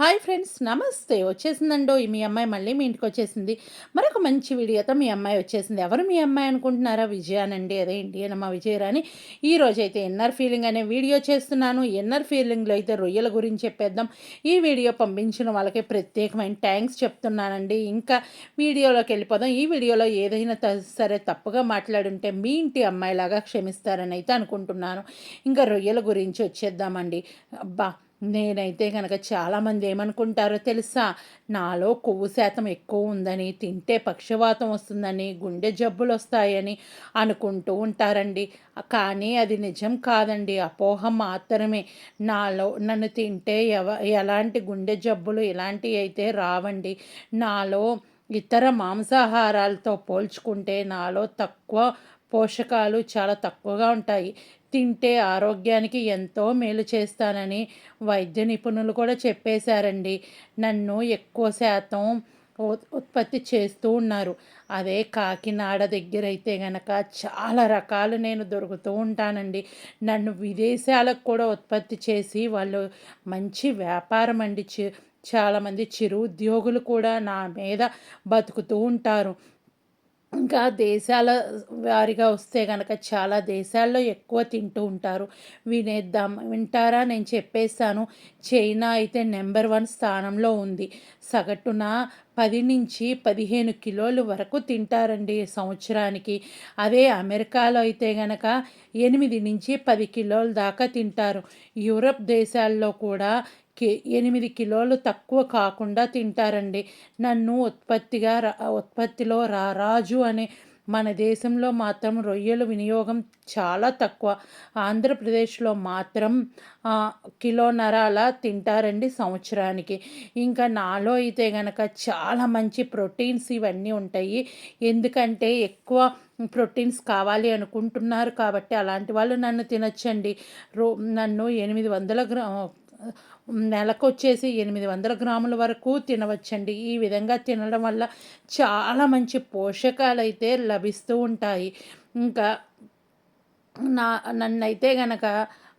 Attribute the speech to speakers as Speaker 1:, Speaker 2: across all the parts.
Speaker 1: Hi friends నమస్తే. వచ్చేసిందండో మీ అమ్మాయి మళ్ళీ మీ ఇంటికి వచ్చేసింది. మరొక మంచి వీడియోతో మీ అమ్మాయి వచ్చేసింది. ఎవరు మీ అమ్మాయి అనుకుంటున్నారా? విజయానండి. అదే ఇండియన్ అమ్మ విజయరాని ఈ రోజైతే ఎన్నర్ ఫీలింగ్ అనే వీడియో చేస్తున్నాను. ఎన్నర్ ఫీలింగ్లో అయితే రొయ్యల గురించి చెప్పేద్దాం. ఈ వీడియో పంపించిన వాళ్ళకి ప్రత్యేకమైన థ్యాంక్స్ చెప్తున్నానండి. ఇంకా వీడియోలోకి వెళ్ళిపోదాం. ఈ వీడియోలో ఏదైనా సరే తప్పుగా మాట్లాడుంటే మీ ఇంటి అమ్మాయిలాగా క్షమిస్తారని అయితే అనుకుంటున్నాను. ఇంకా రొయ్యల గురించి వచ్చేద్దామండి. అబ్బా! నేనైతే కనుక చాలామంది ఏమనుకుంటారో తెలుసా? నాలో కొవ్వు శాతం ఎక్కువ ఉందని తింటే పక్షవాతం వస్తుందని గుండె జబ్బులు వస్తాయని అనుకుంటూ ఉంటారండి. కానీ అది నిజం కాదండి. అపోహ మాత్రమే. నాలో నన్ను తింటే ఎవ ఎలాంటి గుండె జబ్బులు ఇలాంటివి అయితే రావండి. నాలో ఇతర మాంసాహారాలతో పోల్చుకుంటే నాలో తక్కువ పోషకాలు చాలా తక్కువగా ఉంటాయి. తింటే ఆరోగ్యానికి ఎంతో మేలు చేస్తానని వైద్య నిపుణులు కూడా చెప్పేశారండి. నన్ను ఎక్కువ శాతం ఉత్పత్తి చేస్తూ ఉన్నారు. అదే కాకినాడ దగ్గర అయితే గనక చాలా రకాలు నేను దొరుకుతూ ఉంటానండి. నన్ను విదేశాలకు కూడా ఉత్పత్తి చేసి వాళ్ళు మంచి వ్యాపారం అండి. చాలామంది చిరు ఉద్యోగులు కూడా నా మీద బతుకుతూ ఉంటారు. ఇంకా దేశాల వారిగా వస్తే కనుక చాలా దేశాల్లో ఎక్కువ తింటూ ఉంటారు. వినేద్దాం వింటారా? నేను చెప్పేస్తాను. చైనా అయితే నెంబర్ వన్ స్థానంలో ఉంది. సగటున పది నుంచి పదిహేను కిలోలు వరకు తింటారండి సంవత్సరానికి. అదే అమెరికాలో అయితే గనక ఎనిమిది నుంచి పది కిలోల దాకా తింటారు. యూరప్ దేశాల్లో కూడా ఎనిమిది కిలోలు తక్కువ కాకుండా తింటారండి. నన్ను ఉత్పత్తిగా ఉత్పత్తిలో రారాజు అనే మన దేశంలో మాత్రం రొయ్యల వినియోగం చాలా తక్కువ. ఆంధ్రప్రదేశ్లో మాత్రం కిలోన్నర అలా తింటారండి సంవత్సరానికి. ఇంకా నాలో అయితే గనక చాలా మంచి ప్రోటీన్స్ ఇవన్నీ ఉంటాయి. ఎందుకంటే ఎక్కువ ప్రోటీన్స్ కావాలి అనుకుంటున్నారు కాబట్టి అలాంటి వాళ్ళు నన్ను తినచ్చండి. రో నన్ను ఎనిమిది వందల గ్రా నెలకు వచ్చేసి ఎనిమిది వందల గ్రాముల వరకు తినవచ్చండి. ఈ విధంగా తినడం వల్ల చాలా మంచి పోషకాలు అయితే లభిస్తూ ఉంటాయి. ఇంకా నా నన్నైతే గనక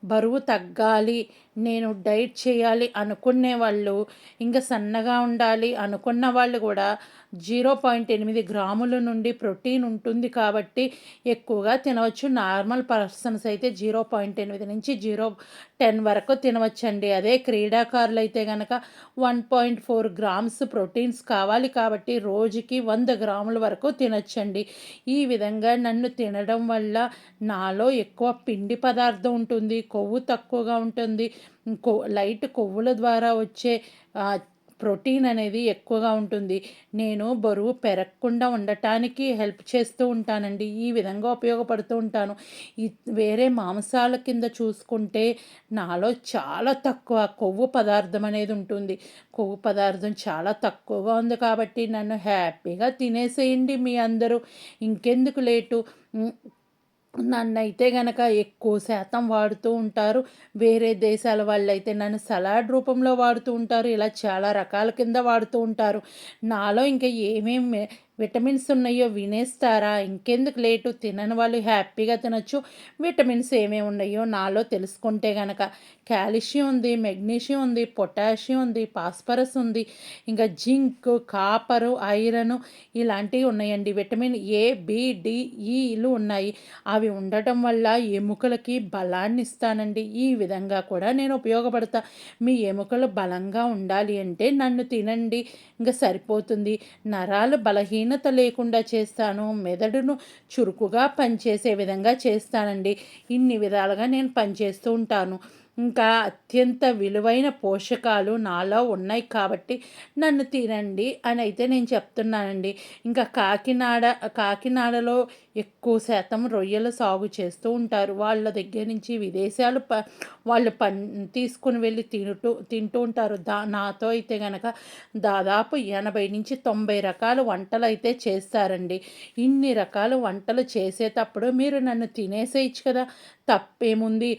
Speaker 1: బరువు తగ్గాలి నేను డైట్ చేయాలి అనుకునే వాళ్ళు ఇంకా సన్నగా ఉండాలి అనుకున్న వాళ్ళు కూడా జీరో పాయింట్ ఎనిమిది గ్రాముల నుండి ప్రోటీన్ ఉంటుంది కాబట్టి ఎక్కువగా తినవచ్చు. నార్మల్ పర్సన్స్ అయితే జీరో పాయింట్ ఎనిమిది నుంచి జీరో టెన్ వరకు తినవచ్చండి. అదే క్రీడాకారులు అయితే కనుక one point four grams proteins కావాలి కాబట్టి రోజుకి వంద గ్రాముల వరకు తినచ్చండి. ఈ విధంగా నన్ను తినడం వల్ల నాలో ఎక్కువ పిండి పదార్థం ఉంటుంది కొవ్వు తక్కువగా ఉంటుంది లైట్ కొవ్వుల ద్వారా వచ్చే ప్రోటీన్ అనేది ఎక్కువగా ఉంటుంది. నేను బరువు పెరగకుండా ఉండటానికి హెల్ప్ చేస్తూ ఉంటానండి. ఈ విధంగా ఉపయోగపడుతూ ఉంటాను. వేరే మాంసాల కింద చూసుకుంటే నాలో చాలా తక్కువ కొవ్వు పదార్థం అనేది ఉంటుంది. కొవ్వు పదార్థం చాలా తక్కువగా ఉంది కాబట్టి నన్ను హ్యాపీగా తినేసేయండి మీ అందరూ. ఇంకెందుకు లేటు? నన్నైతే గనక ఎక్కువ శాతం వాడుతూ ఉంటారు. వేరే దేశాల వాళ్ళైతే నన్ను సలాడ్ రూపంలో వాడుతూ ఉంటారు. ఇలా చాలా రకాల కింద వాడుతూ ఉంటారు. నాలో ఇంకా ఏమేమి విటమిన్స్ ఉన్నాయో వినేస్తారా? ఇంకెందుకు లేటు? తినని వాళ్ళు హ్యాపీగా తినచ్చు. విటమిన్స్ ఏమేమి ఉన్నాయో నాలో తెలుసుకుంటే కనుక కాల్షియం ఉంది మెగ్నీషియం ఉంది పొటాషియం ఉంది పాస్పరస్ ఉంది ఇంకా జింక్ కాపరు ఐరన్ ఇలాంటివి ఉన్నాయండి. విటమిన్ ఏ బి ఈలు ఉన్నాయి. అవి ఉండటం వల్ల ఎముకలకి బలాన్ని ఇస్తానండి. ఈ విధంగా కూడా నేను ఉపయోగపడతా. మీ ఎముకలు బలంగా ఉండాలి అంటే నన్ను తినండి. ఇంకా సరిపోతుంది. నరాలు బలహీన క్షీణత లేకుండా చేస్తాను మెదడును చురుకుగా పనిచేసే విధంగా చేస్తానండి. ఇన్ని విధాలుగా నేను పనిచేస్తూ ఉంటాను. ఇంకా అత్యంత విలువైన పోషకాలు నాలో ఉన్నాయి కాబట్టి నన్ను తినండి అని అయితే నేను చెప్తున్నానండి. ఇంకా కాకినాడ కాకినాడలో ఎక్కువ శాతం రొయ్యలు సాగు చేస్తూ ఉంటారు. వాళ్ళ దగ్గర నుంచి విదేశాలు ప వాళ్ళు పన్ తీసుకుని వెళ్ళి తింటూ తింటూ ఉంటారు. దా నాతో అయితే కనుక దాదాపు ఎనభై నుంచి తొంభై రకాల వంటలు అయితే చేస్తారండి. ఇన్ని రకాల వంటలు చేసేటప్పుడు మీరు నన్ను తినేసేయచ్చు కదా. తప్పేముంది?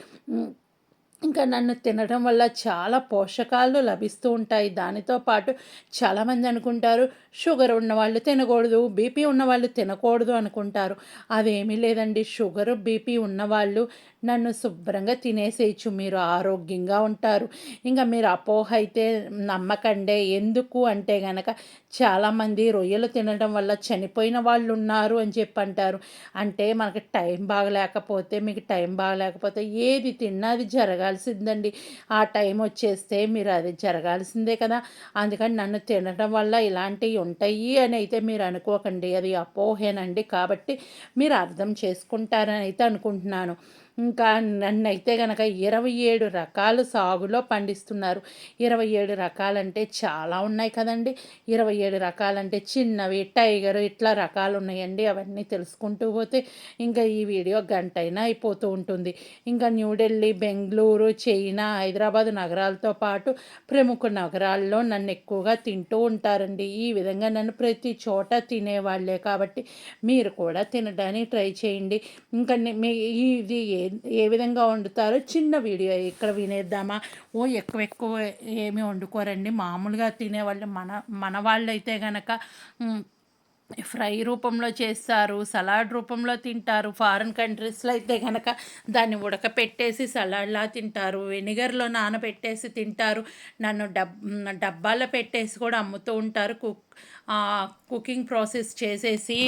Speaker 1: ఇంకా నన్ను తినడం వల్ల చాలా పోషకాలు లభిస్తూ ఉంటాయి. దానితో పాటు చాలామంది అనుకుంటారు షుగర్ ఉన్నవాళ్ళు తినకూడదు బీపీ ఉన్నవాళ్ళు తినకూడదు అనుకుంటారు. అదేమీ లేదండి. షుగర్ బీపీ ఉన్నవాళ్ళు నన్ను శుభ్రంగా తినేసేయచ్చు. మీరు ఆరోగ్యంగా ఉంటారు. ఇంకా మీరు అపోహ అయితే నమ్మకండే. ఎందుకు అంటే గనక చాలామంది రొయ్యలు తినడం వల్ల చనిపోయిన వాళ్ళు ఉన్నారు అని చెప్పి అంటారు అంటే మనకి టైం బాగలేకపోతే మీకు టైం బాగలేకపోతే ఏది తిన్నా అది జరగాల్సిందండి. ఆ టైం వచ్చేస్తే మీరు అది జరగాల్సిందే కదా. అందుకని నన్ను తినడం వల్ల ఇలాంటివి ఉంటాయి అని అయితే మీరు అనుకోకండి. అది అపోహేనండి. కాబట్టి మీరు అర్థం చేసుకుంటారని అయితే అనుకుంటున్నాను. ఇంకా నన్నైతే కనుక ఇరవై ఏడు రకాలు సాగులో పండిస్తున్నారు. ఇరవై ఏడు రకాలంటే చాలా ఉన్నాయి కదండి. ఇరవై ఏడు రకాలంటే చిన్నవి టైగర్ ఇట్లా రకాలు ఉన్నాయండి. అవన్నీ తెలుసుకుంటూ పోతే ఇంకా ఈ వీడియో గంట అయినా అయిపోతూ ఉంటుంది. ఇంకా న్యూఢిల్లీ బెంగళూరు చైనా హైదరాబాద్ నగరాలతో పాటు ప్రముఖ నగరాల్లో నన్ను ఎక్కువగా తింటూ ఉంటారండి. ఈ విధంగా నన్ను ప్రతి చోట తినేవాళ్ళే కాబట్టి మీరు కూడా తినడానికి ట్రై చేయండి. ఇంకా మీ ఇది ఏ విధంగా వండుతారో చిన్న వీడియో ఇక్కడ వినేద్దామా? ఓ ఎక్కువ ఎక్కువ ఏమి వండుకోరండి. మామూలుగా తినేవాళ్ళు మన మన వాళ్ళైతే అయితే కనుక ఫ్రై రూపంలో చేస్తారు సలాడ్ రూపంలో తింటారు. ఫారిన్ కంట్రీస్లో అయితే కనుక దాన్ని ఉడకపెట్టేసి సలాడ్లా తింటారు. వెనిగర్లో నానబెట్టేసి తింటారు. నన్ను డబ్ డబ్బాలో పెట్టేసి కూడా అమ్ముతూ ఉంటారు. కుక్ కుకింగ్ ప్రాసెస్ చేసేసి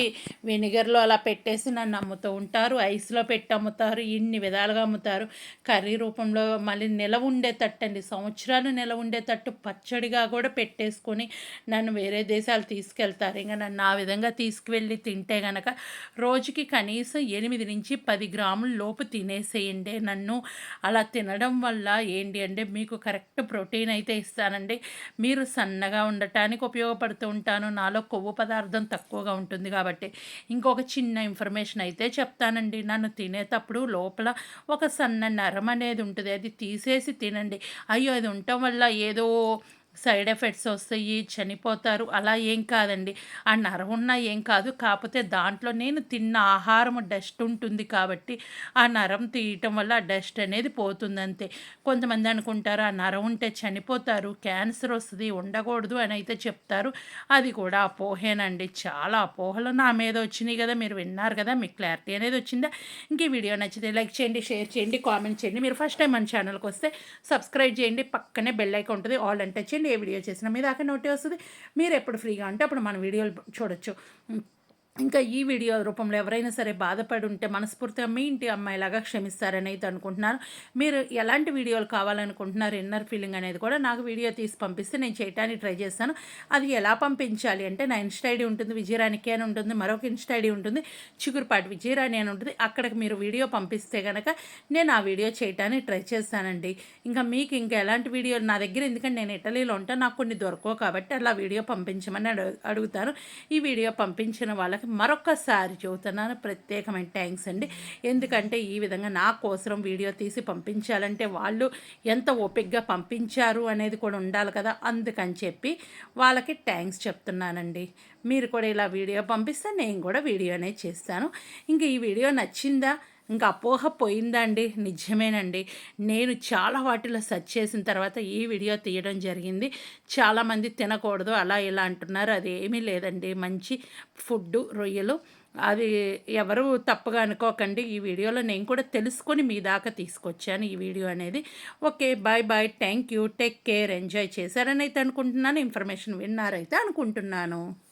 Speaker 1: వెనిగర్లో అలా పెట్టేసి నన్ను అమ్ముతూ ఉంటారు. ఐస్లో పెట్టి అమ్ముతారు. ఇన్ని విధాలుగా అమ్ముతారు. కర్రీ రూపంలో మళ్ళీ నిల ఉండేటట్టు అండి సంవత్సరాలు నిల ఉండేటట్టు పచ్చడిగా కూడా పెట్టేసుకొని నన్ను వేరే దేశాలు తీసుకెళ్తారు. ఇంకా నన్ను ఆ విధంగా తీసుకువెళ్ళి తింటే గనక రోజుకి కనీసం ఎనిమిది నుంచి పది గ్రాముల లోపు తినేసేయండి. నన్ను అలా తినడం వల్ల ఏంటి అంటే మీకు కరెక్ట్ ప్రోటీన్ అయితే ఇస్తానండి. మీరు సన్నగా ఉండటానికి ఉపయోగపడుతూ ఉంటాను. నాలో కొవ్వు పదార్థం తక్కువగా ఉంటుంది కాబట్టి ఇంకొక చిన్న ఇన్ఫర్మేషన్ అయితే చెప్తానండి. నన్ను తినేటప్పుడు లోపల ఒక సన్న నరం అనేది ఉంటుంది. అది తీసేసి తినండి. అయ్యో అది ఉండటం వల్ల ఏదో సైడ్ ఎఫెక్ట్స్ వస్తాయి చనిపోతారు. అలా ఏం కాదండి. ఆ నరం ఉన్నా ఏం కాదు. కాకపోతే దాంట్లో నేను తిన్న ఆహారం డస్ట్ ఉంటుంది కాబట్టి ఆ నరం తీయటం వల్ల ఆ డస్ట్ అనేది పోతుంది అంతే. కొంతమంది అనుకుంటారు ఆ నరం ఉంటే చనిపోతారు క్యాన్సర్ వస్తుంది ఉండకూడదు అని అయితే చెప్తారు. అది కూడా అపోహేనండి. చాలా అపోహలు నా మీద వచ్చినాయి కదా మీరు విన్నారు కదా మీకు క్లారిటీ అనేది వచ్చిందా? ఇంక ఈ వీడియో నచ్చితే లైక్ చేయండి షేర్ చేయండి కామెంట్ చేయండి. మీరు ఫస్ట్ టైం మన ఛానల్కి వస్తే సబ్స్క్రైబ్ చేయండి. పక్కనే బెల్ ఐకాన్ ఉంటుంది ఆల్ అంటే చేయండి. ఏ వీడియో చేసినా మీ దాకా నోటే వస్తుంది. మీరు ఎప్పుడు ఫ్రీగా అంటే అప్పుడు మన వీడియోలు చూడొచ్చు. ఇంకా ఈ వీడియో రూపంలో ఎవరైనా సరే బాధపడి ఉంటే మనస్ఫూర్తిగా మీ ఇంటి అమ్మాయిలాగా క్షమిస్తారని అయితే అనుకుంటున్నాను మీరు ఎలాంటి వీడియోలు కావాలనుకుంటున్నారు ఇన్నర్ ఫీలింగ్ అనేది కూడా నాకు వీడియో తీసి పంపిస్తే నేను చేయడానికి ట్రై చేస్తాను. అది ఎలా పంపించాలి అంటే నా ఇన్స్టా ఐడి ఉంటుంది విజయరాణికి అని ఉంటుంది మరొక ఇన్స్టా ఐడి ఉంటుంది చిగురుపాటి విజయరాణి అని ఉంటుంది. అక్కడికి మీరు వీడియో పంపిస్తే కనుక నేను ఆ వీడియో చేయడానికి ట్రై చేస్తానండి. ఇంకా మీకు ఇంకా ఎలాంటి వీడియోలు నా దగ్గర ఎందుకంటే నేను ఇటలీలో ఉంటాను నాకు కొన్ని దొరకవు కాబట్టి అలా వీడియో పంపించమని అడుగుతాను. ఈ వీడియో పంపించిన వాళ్ళకి వాళ్ళకి మరొకసారి చెబుతున్నాను ప్రత్యేకమైన థ్యాంక్స్ అండి. ఎందుకంటే ఈ విధంగా నా కోసం వీడియో తీసి పంపించాలంటే వాళ్ళు ఎంత ఓపిక్గా పంపించారు అనేది కూడా ఉండాలి కదా. అందుకని చెప్పి వాళ్ళకి థ్యాంక్స్ చెప్తున్నానండి. మీరు కూడా ఇలా వీడియో పంపిస్తే నేను కూడా వీడియో అనేది చేస్తాను. ఇంకా ఈ వీడియో నచ్చిందా ఇంకా అపోహ పోయిందండి. నిజమేనండి. నేను చాలా వాటిలో సెర్చ్ చేసిన తర్వాత ఈ వీడియో తీయడం జరిగింది. చాలామంది తినకూడదు అలా ఇలా అంటున్నారు. అది ఏమీ లేదండి. మంచి ఫుడ్ రొయ్యలు. అది ఎవరు తప్పుగా అనుకోకండి. ఈ వీడియోలో నేను కూడా తెలుసుకొని మీ దాకా తీసుకొచ్చాను ఈ వీడియో అనేది. Okay bye bye thank you. Take care. Enjoy చేశారని అయితే అనుకుంటున్నాను. ఇన్ఫర్మేషన్ విన్నారైతే అనుకుంటున్నాను.